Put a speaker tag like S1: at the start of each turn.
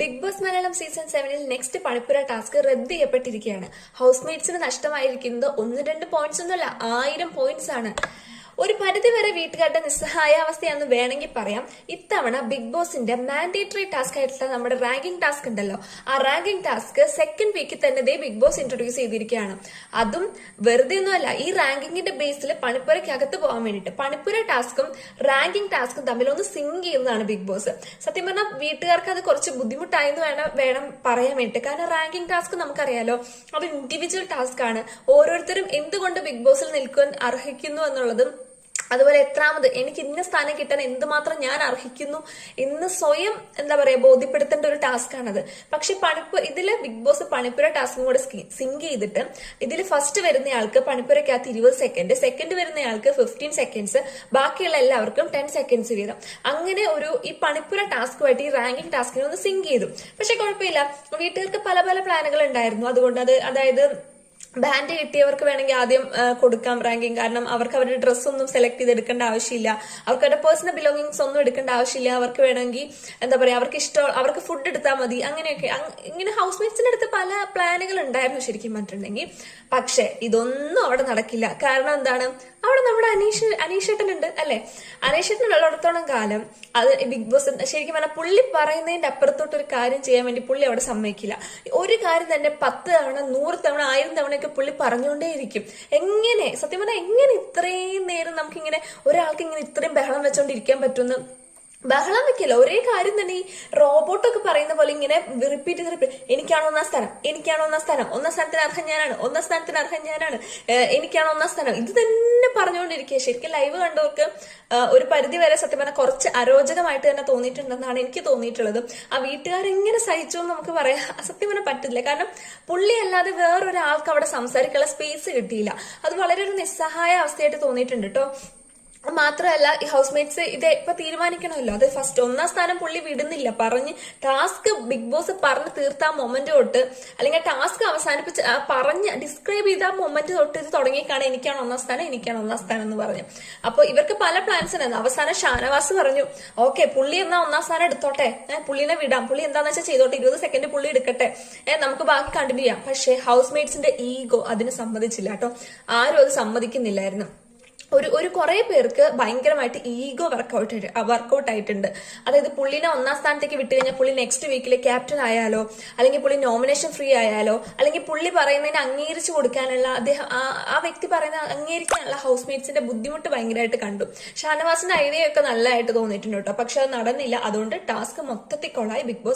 S1: Big Boss Malayalam season സെവനിൽ next പണിപ്പുര task റദ്ദ് ചെയ്യപ്പെട്ടിരിക്കുകയാണ്. ഹൗസ് മേറ്റ്സിന് നഷ്ടമായിരിക്കുന്നത് ഒന്ന് രണ്ട് പോയിന്റ്സ് ഒന്നുമല്ല ആയിരം പോയിന്റ്സ് ആണ്. ഒരു പരിധിവരെ വീട്ടുകാരുടെ നിസ്സഹായ അവസ്ഥയാന്ന് വേണമെങ്കിൽ പറയാം. ഇത്തവണ ബിഗ് ബോസിന്റെ മാൻഡേറ്ററി ടാസ്ക് ആയിട്ടുള്ള നമ്മുടെ റാങ്കിംഗ് ടാസ്ക് ഉണ്ടല്ലോ. ആ റാങ്കിംഗ് ടാസ്ക് സെക്കൻഡ് വീക്കിൽ തന്നെ ദേ ബിഗ് ബോസ് ഇൻട്രൊഡ്യൂസ് ചെയ്തിരിക്കുകയാണ്. അതും വെറുതെ ഒന്നുമല്ല ഈ റാങ്കിങ്ങിന്റെ ബേസിൽ പണിപ്പുരയ്ക്കകത്ത് പോകാൻ വേണ്ടിയിട്ട് പണിപ്പുര ടാസ്കും റാങ്കിംഗ് ടാസ്കും തമ്മിൽ ഒന്ന് സിങ്ക് ചെയ്യുന്നതാണ് ബിഗ് ബോസ് സത്യം പറഞ്ഞാൽ വീട്ടുകാർക്ക് അത് കുറച്ച് ബുദ്ധിമുട്ടായെന്ന് വേണം വേണം പറയാൻ വേണ്ടിയിട്ട്. കാരണം റാങ്കിംഗ് ടാസ്ക് നമുക്കറിയാലോ അത് ഇൻഡിവിജ്വൽ ടാസ്ക് ആണ്. ഓരോരുത്തരും എന്തുകൊണ്ട് ബിഗ് ബോസിൽ നിൽക്കുവാൻ അർഹിക്കുന്നു എന്നുള്ളതും അതുപോലെ എത്രാമത് എനിക്ക് ഇന്ന സ്ഥാനം കിട്ടാൻ എന്തുമാത്രം ഞാൻ അർഹിക്കുന്നു എന്ന് സ്വയം എന്താ പറയാ ബോധ്യപ്പെടുത്തേണ്ട ഒരു ടാസ്ക് ആണത്. പക്ഷെ പണിപ്പ് ഇതിൽ ബിഗ് ബോസ് പണിപ്പുര ടാസ്കും കൂടെ സിങ്ക് ചെയ്തിട്ട് ഇതിൽ ഫസ്റ്റ് വരുന്നയാൾക്ക് പണിപ്പുരക്കകത്ത് ഇരുപത് സെക്കൻഡ് സെക്കൻഡ് വരുന്നയാൾക്ക് ഫിഫ്റ്റീൻ സെക്കൻഡ്സ് ബാക്കിയുള്ള എല്ലാവർക്കും ടെൻ സെക്കൻഡ്സ് വീതം. അങ്ങനെ ഒരു ഈ പണിപ്പുര ടാസ്കുമായിട്ട് ഈ റാങ്കിങ് ടാസ്കിനെ ഒന്ന് സിങ്ക് ചെയ്തു. പക്ഷെ കുഴപ്പമില്ല. വീട്ടുകാർക്ക് പല പല പ്ലാനുകൾ ഉണ്ടായിരുന്നു. അതുകൊണ്ട് അത് അതായത് ബാൻഡ് കിട്ടിയവർക്ക് വേണമെങ്കിൽ ആദ്യം കൊടുക്കാം റാങ്കിങ് കാരണം അവർക്ക് അവരുടെ ഡ്രസ്സ് ഒന്നും സെലക്ട് ചെയ്ത് എടുക്കേണ്ട ആവശ്യമില്ല. അവർക്ക് അവരുടെ പേഴ്സണൽ ബിലോങ്ങിങ്സ് ഒന്നും എടുക്കേണ്ട ആവശ്യമില്ല. അവർക്ക് വേണമെങ്കിൽ എന്താ പറയാ അവർക്ക് ഇഷ്ടം അവർക്ക് ഫുഡ് എടുത്താൽ മതി. അങ്ങനെയൊക്കെ ഇങ്ങനെ ഹൗസ് മേറ്റ്സിന്റെ അടുത്ത് പല പ്ലാനുകൾ ഉണ്ടായിരുന്നു ശരിക്കും പറഞ്ഞിട്ടുണ്ടെങ്കിൽ. പക്ഷെ ഇതൊന്നും അവിടെ നടക്കില്ല. കാരണം എന്താണ്? അവിടെ നമ്മുടെ അനീഷ് അനീഷേട്ടൻ അനീഷേട്ടനുണ്ട് അല്ലെ? അനീഷേട്ടനുള്ളിടത്തോളം കാലം അത് ബിഗ് ബോസ് ശരിക്കും പറഞ്ഞാൽ പുള്ളി പറയുന്നതിന്റെ അപ്പുറത്തോട്ട് ഒരു കാര്യം ചെയ്യാൻ വേണ്ടി പുള്ളി അവിടെ സമ്മതിക്കില്ല. ഒരു കാര്യം തന്നെ പത്ത് തവണ നൂറ് തവണ ആയിരം തവണയൊക്കെ പുള്ളി പറഞ്ഞുകൊണ്ടേയിരിക്കും. എങ്ങനെ? സത്യം പറഞ്ഞാൽ എങ്ങനെ ഇത്രയും നേരം നമുക്കിങ്ങനെ ഒരാൾക്ക് ഇങ്ങനെ ഇത്രയും ബഹളം വെച്ചോണ്ടിരിക്കാൻ പറ്റുമെന്ന് ബഹളം വെക്കില്ല ഒരേ കാര്യം തന്നെ ഈ റോബോട്ടൊക്കെ പറയുന്ന പോലെ ഇങ്ങനെ റിപ്പീറ്റ് ചെയ്ത് റിപ്പീറ്റ് എനിക്കാണ് ഒന്നാം സ്ഥാനം? എനിക്കാണ് ഒന്നാം സ്ഥാനം? ഒന്നാം സ്ഥാനത്തിന് അർഹം ഞാനാണ്. ഒന്നാം സ്ഥാനത്തിന് അർഹം ഞാനാണ്. എനിക്കാണ് ഒന്നാം സ്ഥാനം? ഇത് തന്നെ പറഞ്ഞുകൊണ്ടിരിക്കുക. ശരിക്കും ലൈവ് കണ്ടവർക്ക് ഒരു പരിധി വരെ സത്യം പറഞ്ഞാൽ കുറച്ച് അരോചകമായിട്ട് തന്നെ തോന്നിയിട്ടുണ്ടെന്നാണ് എനിക്ക് തോന്നിയിട്ടുള്ളത്. ആ വീട്ടുകാരെങ്ങനെ സഹിച്ചു എന്ന് നമുക്ക് പറയാൻ സത്യം പറഞ്ഞാൽ പറ്റില്ല. കാരണം പുള്ളി അല്ലാതെ വേറൊരാൾക്ക് അവിടെ സംസാരിക്കാനുള്ള സ്പേസ് കിട്ടിയില്ല. അത് വളരെ ഒരു നിസ്സഹായ അവസ്ഥയായിട്ട് തോന്നിയിട്ടുണ്ട് കേട്ടോ. മാത്രമല്ല ഈ ഹൗസ് മേറ്റ്സ് ഇത് ഇപ്പൊ തീരുമാനിക്കണമല്ലോ. അത് ഫസ്റ്റ് ഒന്നാം സ്ഥാനം പുള്ളി വിടുന്നില്ല. പറഞ്ഞ് ടാസ്ക് ബിഗ് ബോസ് പറഞ്ഞ് തീർത്ത ആ മൊമെന്റ് തൊട്ട് അല്ലെങ്കിൽ ടാസ്ക് അവസാനിപ്പിച്ച് പറഞ്ഞ് ഡിസ്ക്രൈബ് ചെയ്ത ആ മൊമെന്റ് തൊട്ട് ഇത് തുടങ്ങിക്കാണ് എനിക്കാണ് ഒന്നാം സ്ഥാനം എനിക്കാണ് ഒന്നാം സ്ഥാനം എന്ന് പറഞ്ഞു. അപ്പൊ ഇവർക്ക് പല പ്ലാൻസ് ഉണ്ടായിരുന്നു അവസാനം ഷാനവാസ് പറഞ്ഞു ഓക്കെ പുള്ളി എന്നാ ഒന്നാം സ്ഥാനം എടുത്തോട്ടെ? പുള്ളിനെ വിടാം. പുള്ളി എന്താന്ന് വെച്ചാൽ ചെയ്തോട്ടെ. ഇരുപത് സെക്കൻഡ് പുള്ളി എടുക്കട്ടെ. നമുക്ക് ബാക്കി കണ്ടിന്യൂ ചെയ്യാം. പക്ഷേ ഹൗസ് മേറ്റ്സിന്റെ ഈഗോ അതിന് സമ്മതിച്ചില്ല കേട്ടോ. ആരും അത് സമ്മതിക്കുന്നില്ലായിരുന്നു. ഒരു ഒരു കുറെ പേർക്ക് ഭയങ്കരമായിട്ട് ഈഗോ വർക്കൗട്ട് വർക്കൗട്ട് ആയിട്ടുണ്ട്. അതായത് പുള്ളിനെ ഒന്നാം സ്ഥാനത്തേക്ക് വിട്ടു കഴിഞ്ഞാൽ പുള്ളി നെക്സ്റ്റ് വീക്കിൽ ക്യാപ്റ്റൻ ആയാലോ അല്ലെങ്കിൽ പുള്ളി നോമിനേഷൻ ഫ്രീ ആയാലോ അല്ലെങ്കിൽ പുള്ളി പറയുന്നതിന് അംഗീകരിച്ചു കൊടുക്കാനുള്ള അദ്ദേഹം ആ വ്യക്തി പറയുന്ന അംഗീകരിക്കാനുള്ള ഹൗസ് മേറ്റ്സിന്റെ ബുദ്ധിമുട്ട് ഭയങ്കരമായിട്ട് കണ്ടു. ഷാനവാസിന്റെ ഐഡിയ ഒക്കെ നല്ലതായിട്ട് തോന്നിയിട്ടുണ്ട് കേട്ടോ. പക്ഷെ അത് നടന്നില്ല. അതുകൊണ്ട് ടാസ്ക് മൊത്തത്തിൽ കൊള്ളായി ബിഗ് ബോസ്